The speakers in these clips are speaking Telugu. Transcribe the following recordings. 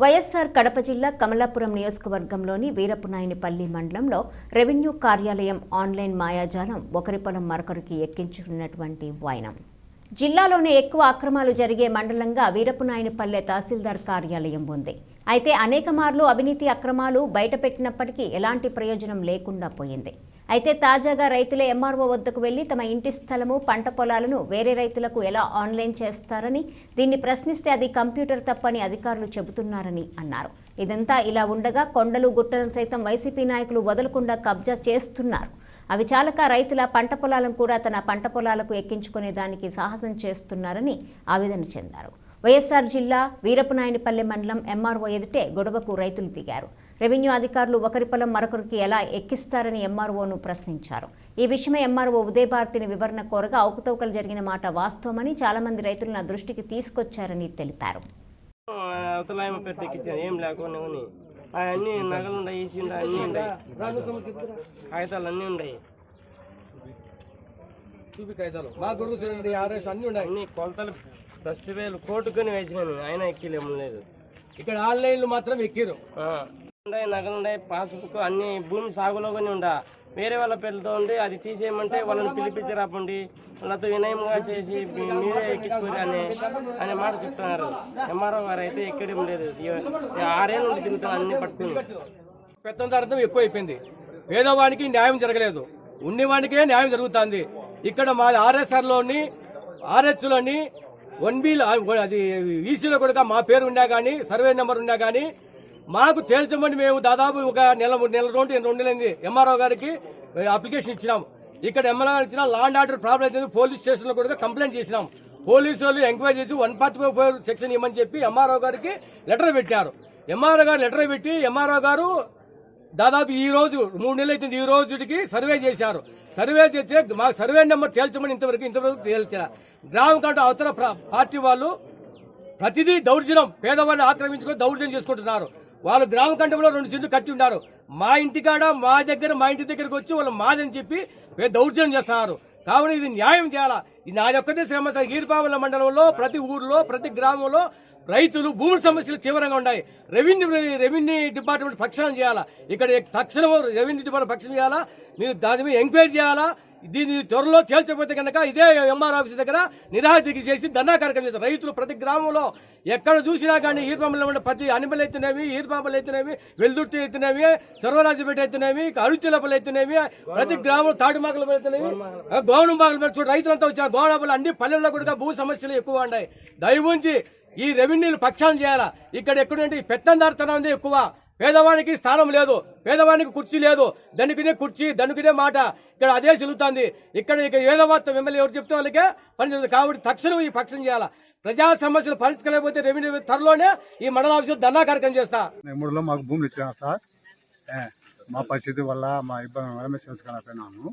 వైఎస్సార్ కడప జిల్లా కమలాపురం నియోజకవర్గంలోని వీరపునాయనిపల్లి మండలంలో రెవెన్యూ కార్యాలయం ఆన్లైన్ మాయాజాలం ఒకరి పొలం మరొకరికి ఎక్కించుకున్నటువంటి వైనం. జిల్లాలోనే ఎక్కువ అక్రమాలు జరిగే మండలంగా వీరపునాయనిపల్లె తహసీల్దార్ కార్యాలయం ఉంది. అయితే అనేక మార్లు అవినీతి అక్రమాలు బయటపెట్టినప్పటికీ ఎలాంటి ప్రయోజనం లేకుండా పోయింది. అయితే తాజాగా రైతులే ఎంఆర్ఓ వద్దకు వెళ్ళి తమ ఇంటి స్థలము పంట పొలాలను వేరే రైతులకు ఎలా ఆన్లైన్ చేస్తారని దీన్ని ప్రశ్నిస్తే అది కంప్యూటర్ తప్పని అధికారులు చెబుతున్నారని అన్నారు. ఇదంతా ఇలా ఉండగా కొండలు గుట్టలను సైతం వైసీపీ నాయకులు వదలకుండా కబ్జా చేస్తున్నారు. అవి చాలక రైతుల పంట పొలాలను కూడా తన పంట పొలాలకు ఎక్కించుకునే దానికి సాహసం చేస్తున్నారని ఆవేదన చెందారు. వైఎస్ఆర్ జిల్లా వీరపునాయనిపల్లె మండలం ఎంఆర్ఓ ఎదుటే గొడవకు రైతులు దిగారు. రెవెన్యూ అధికారులు ఒకరి పొలం మరొకరికి ఎలా ఎక్కిస్తారని ఎంఆర్ఓను ప్రశ్నించారు. ఈ విషయమై ఎంఆర్ఓ ఉదయభారతిని వివరణ కోరగా అవకతవకలు జరిగిన మాట వాస్తవమని చాలా మంది రైతులు నా దృష్టికి తీసుకొచ్చారని తెలిపారు. అవతల ఏమో పెట్టి ఎక్కించాను ఏం లేకుండా ఉన్నాయి. అవన్నీ నగలు ఉన్నాయి ఈసిండ అన్నీ ఉన్నాయి. కాగితాలు అన్నీ ఉన్నాయి. చూపి కాగితాలు. మా గొడుగు చూడండి ఆర్ఎస్ అన్ని ఉన్నాయి. అన్ని కొలతలు దస్తి వేలు కోటుకొని వేసినాను. ఆయన ఎక్కిలేము లేదు. ఇక్కడ ఆన్లైన్లు మాత్రం ఎక్కిరు ఆ, ఉన్నాయి నగలు ఉన్నాయి పాస్బుక్ అన్ని భూమి సాగులో కానీ ఉండా. వేరే వాళ్ళ పేర్లతో ఉండి అది తీసేయమంటే వాళ్ళని పిలిపించి రాపండి. వాళ్ళతో వినయంగా చేసి మీరే ఎక్కించుకోరు అనే అనే మాట చెప్తున్నారు. ఎంఆర్ఓ గారు అయితే ఎక్కడం లేదు. ఆరేళ్ళ నుండి తిరుగుతాను అన్ని పట్టుకుని. పెత్తందారితం ఎక్కువ అయిపోయింది పేదవానికి న్యాయం జరగలేదు. ఉన్నవానికే న్యాయం జరుగుతుంది. ఇక్కడ మా ఆర్ఎస్ఆర్లోని ఆర్హెచ్లోని వన్ బిల్ అది ఈసీలో కూడా మా పేరు ఉన్నా కానీ సర్వే నెంబర్ ఉన్నా కానీ మాకు తేల్చమని మేము దాదాపు ఒక నెల నెల రెండు రెండు నెలైంది ఎంఆర్ఓ గారికి అప్లికేషన్ ఇచ్చినాం. ఇక్కడ ఎంఆర్ఓ గారు ఇచ్చిన లాండ్ ఆర్డర్ ప్రాబ్లం అయితే పోలీస్ స్టేషన్లో కూడా కంప్లైంట్ చేసినాం. పోలీసు వాళ్ళు ఎంక్వైరీ చేసి వన్ ఫార్టీ ఫోర్ సెక్షన్ ఇవ్వమని చెప్పి ఎంఆర్ఓ గారికి లెటర్ పెట్టారు ఎంఆర్ఓ గారు లెటర్ పెట్టి ఎంఆర్ఓ గారు దాదాపు ఈ రోజు మూడు నెలలు అవుతుంది ఈ రోజుకి సర్వే చేశారు. సర్వే చేస్తే మా సర్వే నెంబర్ తేల్చమని ఇంతవరకు ఇంతవరకు తేల్చారు గ్రామం కంటే అవతల పార్టీ వాళ్ళు ప్రతిదీ దౌర్జన్యం పేదవాళ్ళని ఆక్రమించుకొని దౌర్జన్యం చేసుకుంటున్నారు. వాళ్ళు గ్రామ కంఠంలో రెండు చిందులు కట్టి ఉన్నారు. మా ఇంటికాడ మా దగ్గర మా ఇంటి దగ్గరకు వచ్చి వాళ్ళు మాదని చెప్పి దౌర్జన్యం చేస్తున్నారు కావున ఇది న్యాయం చేయాలా? ఇది నాది ఒక్కటే శ్రమ మండలంలో ప్రతి ఊర్లో ప్రతి గ్రామంలో రైతులు భూమి సమస్యలు తీవ్రంగా ఉన్నాయి. రెవెన్యూ రెవెన్యూ డిపార్ట్మెంట్ పక్షాలను చేయాలా? ఇక్కడ తక్షణం రెవెన్యూ డిపార్ట్మెంట్ పక్షం చేయాలా? మీరు దాని మీద ఎంక్వైరీ చేయాలా? దీన్ని త్వరలో తేల్చకపోతే కనుక ఇదే ఎంఆర్ ఆఫీస్ దగ్గర నిరాధికి చేసి దండా కార్యక్రమం చేస్తారు. రైతులు ప్రతి గ్రామంలో ఎక్కడ చూసినా కానీ ఈర్పాంబులు ఉండే ప్రతి అనిమలు అయితేనేవి ఈర్పాంబులు అయితేనేవి వెల్దుర్తి అయితేనేవి సర్వరాజపేట అయితేనేవి అరుచులపలు అయితేనేవి ప్రతి గ్రామంలో తాటిమాకలు అయితేనేవి గోవనంబాకలు చూడు రైతులంతా వచ్చారు. గోవనబాలు అన్ని పల్లెల్లో కూడా భూ సమస్యలు ఎక్కువ ఉన్నాయి. దయవుంచి ఈ రెవెన్యూలు పక్షాలు చేయాలా? ఇక్కడ ఎక్కడంటే పెత్తందారితనం ఉంది ఎక్కువ. పేదవానికి స్థానం లేదు పేదవానికి కుర్చీ లేదు. దానికినే కుర్చీ దానికినే మాట. ఇక్కడ అదే చెల్లుతుంది ఇక్కడ ఇక వేదవార్త మిమ్మల్ని ఎవరు చెప్తే వాళ్ళకే పని జరుగుతుంది కాబట్టి తక్షణం ఈ పక్షం చేయాలా? ప్రజా సమస్యలు పరిష్కరించకపోతే రెవెన్యూ త్వరలోనే ఈ మండల ఆఫీసు ధర్నా కార్యక్రమం చేస్తా. మూడులో మాకు భూములు ఇచ్చినాం సార్? మా పరిస్థితి వల్ల మా ఇబ్బంది వల్ల మేము చేసుకోలేకపోయినాము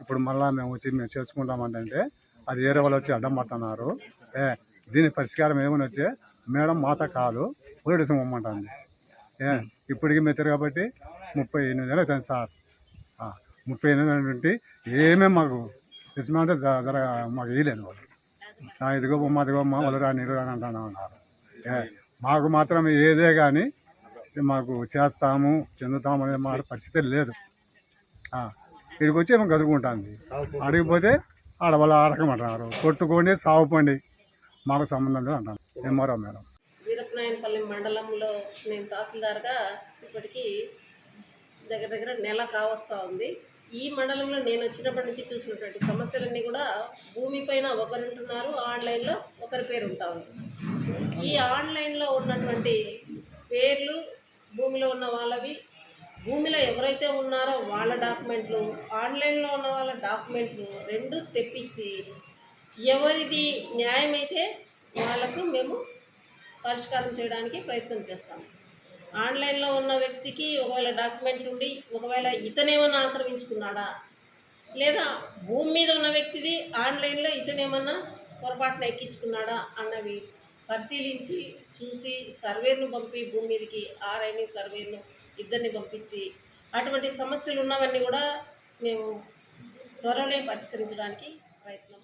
ఇప్పుడు మళ్ళీ మేము వచ్చి మేము చేసుకుంటామంటే అది వేరే వాళ్ళు వచ్చి అడ్డం పడుతున్నారు. దీని పరిష్కారం ఏమని వచ్చి? మేడం మాత కాదు పోలీసు ఇమ్మంటుంది ఇప్పటికి మేము కాబట్టి ముప్పై ఎనిమిది వేలు అవుతుంది సార్. ముప్పై ఎనిమిది వేలు ఉంటే ఏమేమి మాకు ఇచ్చినామంటే ధర మాకు వేయలేదు వాళ్ళు. నా ఇదిగో బొమ్మ అదిగో బొమ్మ వాళ్ళు రాని ఇరు రాని అంటున్నా అన్నారు ఏ, మాకు మాత్రం ఏదే కానీ మాకు చేస్తాము చెందుతాము అనే మాట పరిస్థితి లేదు. ఇక్కడికి వచ్చి ఏమో గదుకుంటుంది అడిగిపోతే ఆడవాళ్ళు ఆడకమంటున్నారు. కొట్టుకొని సాగుపోండి మాకు సంబంధం లేదు అంటాను ఎంఆర్ఓ మేడం? వీరపనాయనపల్లి మండలంలో నేను తహసీల్దార్గా ఇప్పటికీ దగ్గర దగ్గర నెల కావస్తూ ఉంది. ఈ మండలంలో నేను వచ్చినప్పటి నుంచి చూసినటువంటి సమస్యలన్నీ కూడా భూమి పైన ఒకరు ఉంటున్నారు ఆన్లైన్లో ఒకరి పేరు ఉంటా ఉంది. ఈ ఆన్లైన్లో ఉన్నటువంటి పేర్లు భూమిలో ఉన్న వాళ్ళవి భూమిలో ఎవరైతే ఉన్నారో వాళ్ళ డాక్యుమెంట్లు ఆన్లైన్లో ఉన్న వాళ్ళ డాక్యుమెంట్లు రెండు తెప్పించి ఎవరిది న్యాయమైతే వాళ్ళకు మేము పరిష్కారం చేయడానికి ప్రయత్నం చేస్తాము ఆన్లైన్లో ఉన్న వ్యక్తికి ఒకవేళ డాక్యుమెంట్లు ఉండి ఒకవేళ ఇతనేమన్నా ఆక్రమించుకున్నాడా? లేదా భూమి మీద ఉన్న వ్యక్తిది ఆన్లైన్లో ఇతనేమన్నా పొరపాటున ఎక్కించుకున్నాడా అన్నవి పరిశీలించి చూసి సర్వేను పంపి భూమి మీదకి ఆర్ఐని సర్వేను ఇద్దరిని పంపించి అటువంటి సమస్యలు ఉన్నవన్నీ కూడా మేము త్వరలో పరిష్కరించడానికి ప్రయత్నం